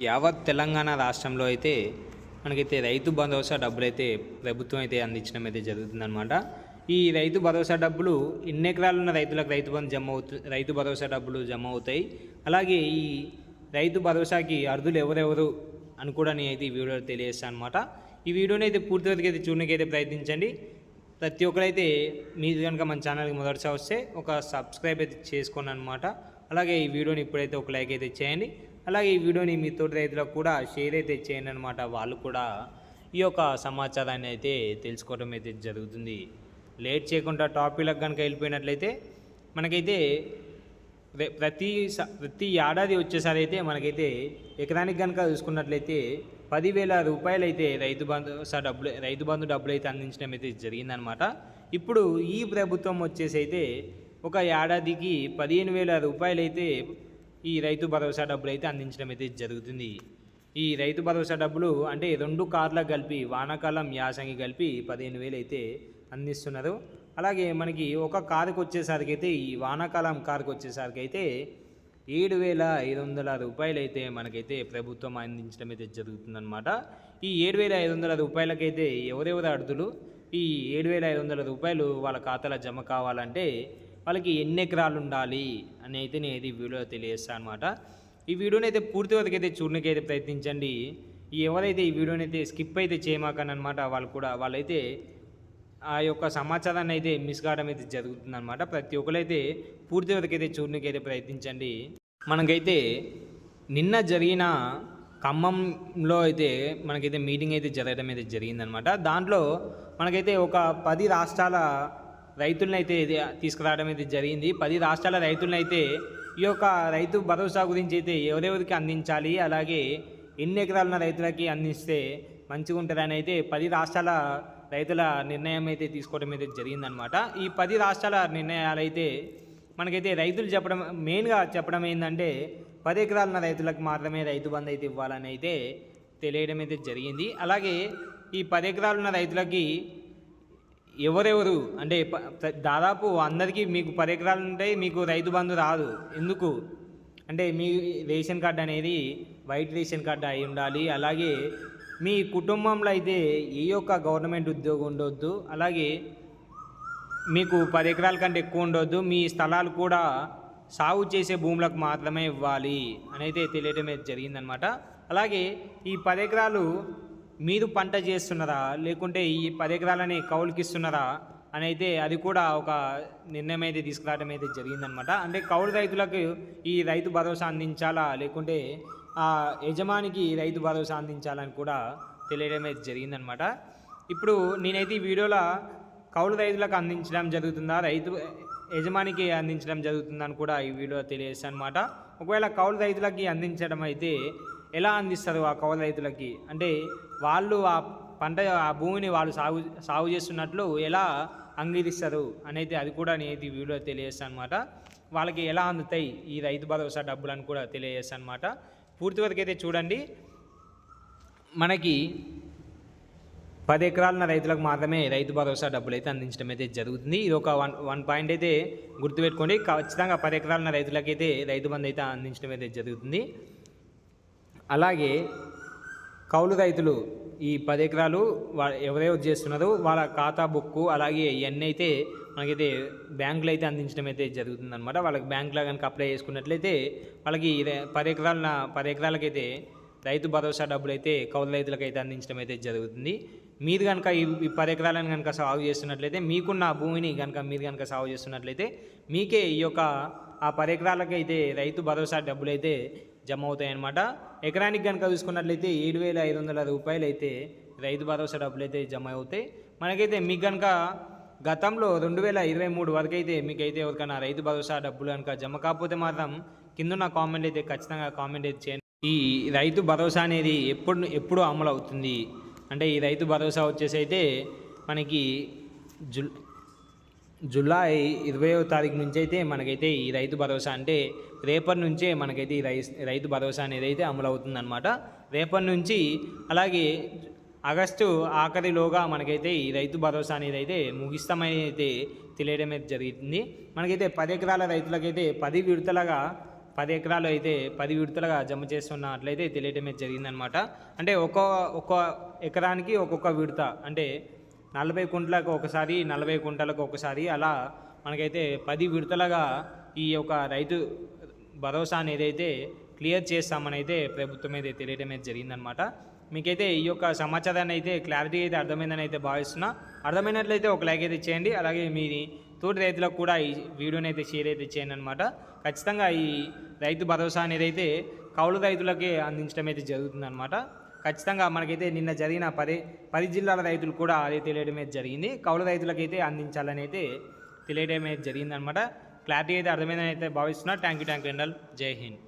యావత్ తెలంగాణ రాష్ట్రంలో అయితే మనకైతే రైతు భరోసా డబ్బులు అయితే ప్రభుత్వం అయితే అందించడం అయితే జరుగుతుందనమాట ఈ రైతు భరోసా డబ్బులు ఎన్ని ఎకరాలు ఉన్న రైతులకు రైతు బంధు జమ అవుతు రైతు భరోసా డబ్బులు జమ అవుతాయి. అలాగే ఈ రైతు భరోసాకి అర్హులు ఎవరెవరు అని కూడా నేను అయితే ఈ వీడియో తెలియజేస్తాను అనమాట ఈ వీడియోని అయితే పూర్తి వరకు అయితే చూడడానికి అయితే ప్రయత్నించండి. ప్రతి ఒక్కరైతే మీరు కనుక మన ఛానల్కి మొదటిసారి వస్తే ఒక సబ్స్క్రైబ్ అయితే చేసుకోండి అనమాట అలాగే ఈ వీడియోని ఇప్పుడైతే ఒక లైక్ అయితే చేయండి. అలాగే ఈ వీడియోని మీ తోటి రైతులకు కూడా షేర్ అయితే చేయండి అనమాట వాళ్ళు కూడా ఈ యొక్క సమాచారాన్ని అయితే తెలుసుకోవడం అయితే జరుగుతుంది. లేట్ చేయకుండా టాపిక్లకు కనుక వెళ్ళిపోయినట్లయితే మనకైతే ప్రతి స- ప్రతి ఏడాది వచ్చేసరి అయితే మనకైతే ఎకరానికి కనుక చూసుకున్నట్లయితే పదివేల రూపాయలు అయితే రైతు బంధు స డబ్బులు రైతు బంధు డబ్బులు అయితే అందించడం అయితే జరిగిందనమాట ఇప్పుడు ఈ ప్రభుత్వం వచ్చేసి అయితే ఒక ఏడాదికి పదిహేను వేల రూపాయలు అయితే ఈ రైతు భరోసా డబ్బులు అయితే అందించడం అయితే జరుగుతుంది. ఈ రైతు భరోసా డబ్బులు అంటే రెండు కార్లకు కలిపి వానాకాలం యాసంగి కలిపి పదిహేను వేలు అయితే అందిస్తున్నారు. అలాగే మనకి ఒక కారుకు వచ్చేసరికి అయితే ఈ వానాకాలం కారుకు వచ్చేసరికి అయితే ఏడు వేల ఐదు వందల రూపాయలు అయితే మనకైతే ప్రభుత్వం అందించడం అయితే జరుగుతుందన్నమాట. ఈ ఏడు వేల ఐదు వందల రూపాయలకైతే ఎవరెవరు అర్ధులు ఈ ఏడు వేల ఐదు వందల రూపాయలు వాళ్ళ ఖాతాలో జమ కావాలంటే వాళ్ళకి ఎన్ని ఎకరాలు ఉండాలి అని అయితే నేను ఇది వీడియో తెలియజేస్తాను అనమాట ఈ వీడియోని అయితే పూర్తి వరకు అయితే చూడడానికి అయితే ప్రయత్నించండి. ఎవరైతే ఈ వీడియోని అయితే స్కిప్ అయితే చేయమాకని అనమాట వాళ్ళు కూడా వాళ్ళైతే ఆ యొక్క సమాచారాన్ని అయితే మిస్ కావడం అయితే జరుగుతుందన్నమాట ప్రతి ఒక్కరైతే పూర్తి వరకు అయితే చూడడానికి అయితే ప్రయత్నించండి. మనకైతే నిన్న జరిగిన ఖమ్మంలో అయితే మనకైతే మీటింగ్ అయితే జరగడం అయితే జరిగిందనమాట దాంట్లో మనకైతే ఒక పది రాష్ట్రాల రైతులను అయితే ఇది తీసుకురావడం అయితే జరిగింది. పది రాష్ట్రాల రైతులను అయితే ఈ యొక్క రైతు భరోసా గురించి అయితే ఎవరెవరికి అందించాలి అలాగే ఎన్ని ఎకరాలున్న రైతులకి అందిస్తే మంచిగా ఉంటుందని అయితే పది రాష్ట్రాల రైతుల నిర్ణయం అయితే తీసుకోవడం అయితే జరిగిందనమాట. ఈ పది రాష్ట్రాల నిర్ణయాలు అయితే మనకైతే రైతులు చెప్పడం మెయిన్గా చెప్పడం ఏంటంటే పది ఎకరాలున్న రైతులకు మాత్రమే రైతు బంధు అయితే ఇవ్వాలని అయితే తెలియడం అయితే జరిగింది. అలాగే ఈ పది ఎకరాలున్న రైతులకి ఎవరెవరు? అంటే దాదాపు అందరికీ మీకు పరికరాలు ఉంటాయి ఉంటే మీకు రైతు బంధు రాదు. ఎందుకు? అంటే మీ రేషన్ కార్డు అనేది వైట్ రేషన్ కార్డు అయి ఉండాలి. అలాగే మీ కుటుంబంలో అయితే ఏ యొక్క గవర్నమెంట్ ఉద్యోగం ఉండొద్దు. అలాగే మీకు పది ఎకరాల కంటే ఎక్కువ ఉండొద్దు. మీ స్థలాలు కూడా సాగు చేసే భూములకు మాత్రమే ఇవ్వాలి. అని అయితే తెలియడం అయితే జరిగిందనమాట. అలాగే ఈ పది ఎకరాలు మీరు పంట చేస్తున్నారా లేకుంటే ఈ పది ఎకరాలని కౌలుకి ఇస్తున్నారా అని అయితే అది కూడా ఒక నిర్ణయం అయితే తీసుకురావడం అయితే జరిగిందనమాట అంటే కౌలు రైతులకు ఈ రైతు భరోసా అందించాలా? లేకుంటే ఆ యజమానికి రైతు భరోసా అందించాలని కూడా తెలియడం అయితే జరిగిందనమాట ఇప్పుడు నేనైతే ఈ వీడియోలో కౌలు రైతులకు అందించడం జరుగుతుందా? రైతు యజమానికి అందించడం జరుగుతుందని కూడా ఈ వీడియో తెలియజేస్తాను అనమాట ఒకవేళ కౌలు రైతులకి అందించడం అయితే ఎలా అందిస్తారు ఆ కౌలు రైతులకి? అంటే వాళ్ళు ఆ పంట ఆ భూమిని వాళ్ళు సాగు సాగు చేస్తున్నట్లు ఎలా అంగీకరిస్తారు అనేది అది కూడా నేను ఈ వీడియో తెలియజేస్తాను అనమాట వాళ్ళకి ఎలా అందుతాయి ఈ రైతు భరోసా డబ్బులు అని కూడా తెలియజేస్తాను అనమాట పూర్తి వరకు అయితే చూడండి. మనకి పది ఎకరాలున్న రైతులకు మాత్రమే రైతు భరోసా డబ్బులు అయితే అందించడం అయితే జరుగుతుంది. ఇది ఒక వన్ వన్ పాయింట్ అయితే గుర్తుపెట్టుకోండి. ఖచ్చితంగా పది ఎకరాలున్న రైతులకైతే రైతు బంధు అయితే అందించడం అయితే జరుగుతుంది. అలాగే కౌలు రైతులు ఈ పది ఎకరాలు వా ఎవరెవరు చేస్తున్నారో వాళ్ళ ఖాతా బుక్కు అలాగే ఇవన్నీ అయితే మనకైతే బ్యాంకులు అయితే అందించడం అయితే జరుగుతుందన్నమాట. వాళ్ళకి బ్యాంకులో కనుక అప్లై చేసుకున్నట్లయితే వాళ్ళకి పది ఎకరాల పది ఎకరాలకైతే రైతు భరోసా డబ్బులు అయితే కౌలు రైతులకు అయితే అందించడం అయితే జరుగుతుంది. మీరు కనుక ఈ ఈ పది ఎకరాలను కనుక సాగు చేస్తున్నట్లయితే మీకున్న భూమిని కనుక మీరు కనుక సాగు చేస్తున్నట్లయితే మీకే ఈ యొక్క ఆ పది ఎకరాలకైతే రైతు భరోసా డబ్బులు అయితే జమ అవుతాయి ఎకరానికి కనుక చూసుకున్నట్లయితే ఏడు వేల ఐదు వందల రూపాయలు అయితే రైతు భరోసా డబ్బులు అయితే జమ అవుతాయి మనకైతే మీకు కనుక గతంలో రెండు వేల ఇరవై మూడు వరకు అయితే మీకైతే ఎవరికైనా రైతు భరోసా డబ్బులు కనుక జమ కాకపోతే మాత్రం కింద కామెంట్ అయితే ఖచ్చితంగా కామెంట్ అయితే చేయండి. ఈ రైతు భరోసా అనేది ఎప్పుడు ఎప్పుడు అమలు అవుతుంది అంటే ఈ రైతు భరోసా వచ్చేసి అయితే మనకి జుల్ జూలై ఇరవయో తారీఖు నుంచి అయితే మనకైతే ఈ రైతు భరోసా అంటే రేపటి నుంచే మనకైతే ఈ రై రైతు భరోసా అనేది అయితే అమలు అవుతుందన్నమాట రేపటి నుంచి అలాగే ఆగస్టు ఆఖరిలోగా మనకైతే ఈ రైతు భరోసా అనేది అయితే ముగిస్తామని అయితే తెలియడం అయితే జరిగింది. మనకైతే పది ఎకరాల రైతులకైతే పది విడతలుగా పది ఎకరాలు అయితే పది విడతలుగా జమ చేస్తున్నట్లయితే అయితే జరిగిందనమాట అంటే ఒక్కో ఒక్కో ఎకరానికి ఒక్కొక్క విడత అంటే నలభై కుంటలకు ఒకసారి నలభై కుంటలకు ఒకసారి అలా మనకైతే పది విడతలుగా ఈ యొక్క రైతు భరోసా అనేది అయితే క్లియర్ చేస్తామని అయితే ప్రభుత్వం అయితే తెలియడం అయితే జరిగిందనమాట. మీకైతే ఈ యొక్క సమాచారాన్ని అయితే క్లారిటీ అయితే అర్థమైందని అయితే భావిస్తున్నా. అర్థమైనట్లయితే ఒక లైక్ అయితే చేయండి అలాగే మీ తోటి రైతులకు కూడా ఈ వీడియోని అయితే షేర్ అయితే చేయండి అనమాట. ఖచ్చితంగా ఈ రైతు భరోసా అనేది అయితే కౌలు రైతులకే అందించడం అయితే జరుగుతుందన్నమాట ఖచ్చితంగా మనకైతే నిన్న జరిగిన పది పది జిల్లాల రైతులు కూడా అదే తెలియడం అయితే జరిగింది. కౌలు రైతులకైతే అందించాలని అయితే తెలియడం అయితే జరిగిందనమాట క్లారిటీ అయితే అర్థమైందని అయితే భావిస్తున్నా. థ్యాంక్ యూ థ్యాంక్ యూ జై హింద్